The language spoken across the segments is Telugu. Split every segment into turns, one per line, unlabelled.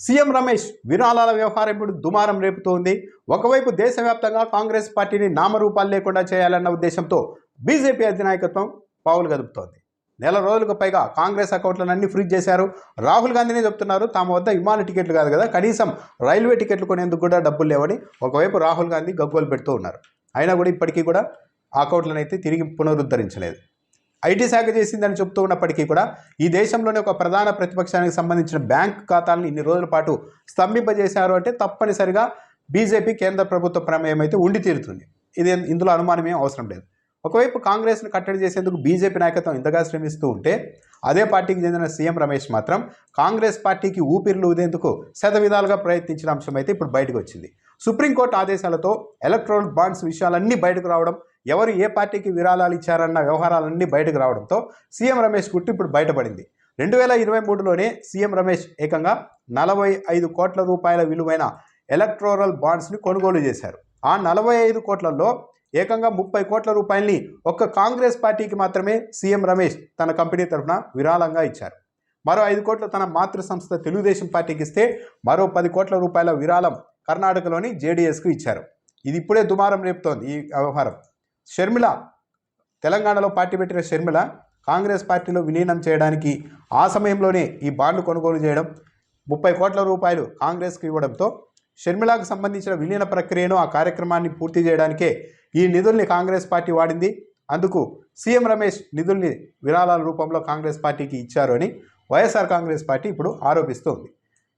సీఎం రమేష్ విరాళాల వ్యవహారం ఇప్పుడు దుమారం రేపుతోంది. ఒకవైపు దేశవ్యాప్తంగా కాంగ్రెస్ పార్టీని నామరూపాలు లేకుండా చేయాలన్న ఉద్దేశంతో బీజేపీ అధినాయకత్వం పావులు గదుపుతోంది నెల రోజులకు పైగా కాంగ్రెస్ అకౌంట్లను అన్ని ఫ్రీజ్ చేశారు. రాహుల్ గాంధీనే చెప్తున్నారు తమ వద్ద విమాన టికెట్లు కాదు కదా కనీసం రైల్వే టికెట్లు కొనేందుకు కూడా డబ్బులు లేవని ఒకవైపు రాహుల్ గాంధీ గగ్గోలు పెడుతూ ఉన్నారు. అయినా కూడా ఇప్పటికీ కూడా ఆ అకౌంట్లను అయితే తిరిగి పునరుద్ధరించలేదు. ఐటీ శాఖ చేసిందని చెబుతూ ఉన్నప్పటికీ కూడా ఈ దేశంలోనే ఒక ప్రధాన ప్రతిపక్షానికి సంబంధించిన బ్యాంక్ ఖాతాలను ఇన్ని రోజుల పాటు స్తంభింపజేశారు అంటే తప్పనిసరిగా బీజేపీ కేంద్ర ప్రభుత్వ ప్రమేయం అయితే ఉండి తీరుతుంది. ఇది ఇందులో అనుమానం ఏం అవసరం లేదు. ఒకవైపు కాంగ్రెస్ను కట్టడి చేసేందుకు బీజేపీ నాయకత్వం ఇంతగా శ్రమిస్తూ ఉంటే అదే పార్టీకి చెందిన సీఎం రమేష్ మాత్రం కాంగ్రెస్ పార్టీకి ఊపిరిలు ఊదేందుకు శత విధాలుగా ప్రయత్నించిన అంశం అయితే ఇప్పుడు బయటకు వచ్చింది. సుప్రీంకోర్టు ఆదేశాలతో ఎలక్ట్రానిక్ బాండ్స్ విషయాలన్నీ బయటకు రావడం ఎవరు ఏ పార్టీకి విరాళాలు ఇచ్చారన్న వ్యవహారాలన్నీ బయటకు రావడంతో సీఎం రమేష్ గుట్టు ఇప్పుడు బయటపడింది. రెండు వేల ఇరవై మూడులోనే సీఎం రమేష్ ఏకంగా నలభై ఐదు కోట్ల రూపాయల విలువైన ఎలక్ట్రోరల్ బాండ్స్ని కొనుగోలు చేశారు. ఆ నలభై ఐదు కోట్లలో ఏకంగా ముప్పై కోట్ల రూపాయల్ని ఒక్క కాంగ్రెస్ పార్టీకి మాత్రమే సీఎం రమేష్ తన కంపెనీ తరఫున విరాళంగా ఇచ్చారు. మరో ఐదు కోట్ల తన మాతృ సంస్థ తెలుగుదేశం పార్టీకి ఇస్తే మరో పది కోట్ల రూపాయల విరాళం కర్ణాటకలోని జేడీఎస్కు ఇచ్చారు. ఇది ఇప్పుడే దుమారం రేపుతోంది ఈ వ్యవహారం. షర్మిల తెలంగాణలో పార్టీ పెట్టిన షర్మిల కాంగ్రెస్ పార్టీలో విలీనం చేయడానికి ఆ సమయంలోనే ఈ బాండ్లు కొనుగోలు చేయడం ముప్పై కోట్ల రూపాయలు కాంగ్రెస్కి ఇవ్వడంతో షర్మిలాకు సంబంధించిన విలీన ప్రక్రియను ఆ కార్యక్రమాన్ని పూర్తి చేయడానికే ఈ నిధుల్ని కాంగ్రెస్ పార్టీ వాడింది. అందుకు సీఎం రమేష్ నిధుల్ని విరాళాల రూపంలో కాంగ్రెస్ పార్టీకి ఇచ్చారు అని వైఎస్ఆర్ కాంగ్రెస్ పార్టీ ఇప్పుడు ఆరోపిస్తోంది.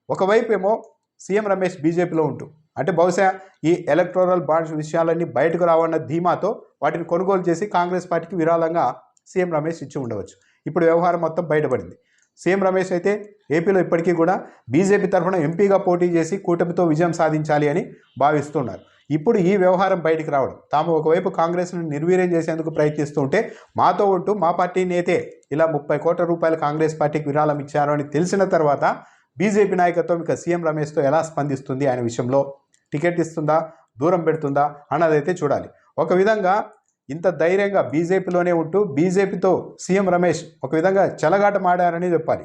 ఒకవైపు ఏమో సీఎం రమేష్ బీజేపీలో ఉంటూ అంటే బహుశా ఈ ఎలక్ట్రోరల్ బాండ్స్ విషయాలన్నీ బయటకు రావన్న ధీమాతో వాటిని కొనుగోలు చేసి కాంగ్రెస్ పార్టీకి విరాళంగా సీఎం రమేష్ ఇచ్చి ఉండవచ్చు. ఇప్పుడు వ్యవహారం మొత్తం బయటపడింది. సీఎం రమేష్ అయితే ఏపీలో ఇప్పటికీ కూడా బీజేపీ తరఫున ఎంపీగా పోటీ చేసి కూటమితో విజయం సాధించాలి అని భావిస్తున్నారు. ఇప్పుడు ఈ వ్యవహారం బయటికి రావడం తాము ఒకవైపు కాంగ్రెస్ను నిర్వీర్యం చేసేందుకు ప్రయత్నిస్తుంటే మాతో ఉంటూ మా పార్టీ నేతే ఇలా ముప్పై కోట్ల రూపాయలు కాంగ్రెస్ పార్టీకి విరాళం ఇచ్చారు అని తెలిసిన తర్వాత బీజేపీ నాయకత్వం ఇక సీఎం రమేష్తో ఎలా స్పందిస్తుంది ఆయన విషయంలో టికెట్ ఇస్తుందా? దూరం పెడుతుందా? అన్నదైతే చూడాలి. ఒక విధంగా ఇంత ధైర్యంగా బీజేపీలోనే ఉంటూ బీజేపీతో సీఎం రమేష్ ఒక విధంగా చెలగాట మాడారని చెప్పాలి.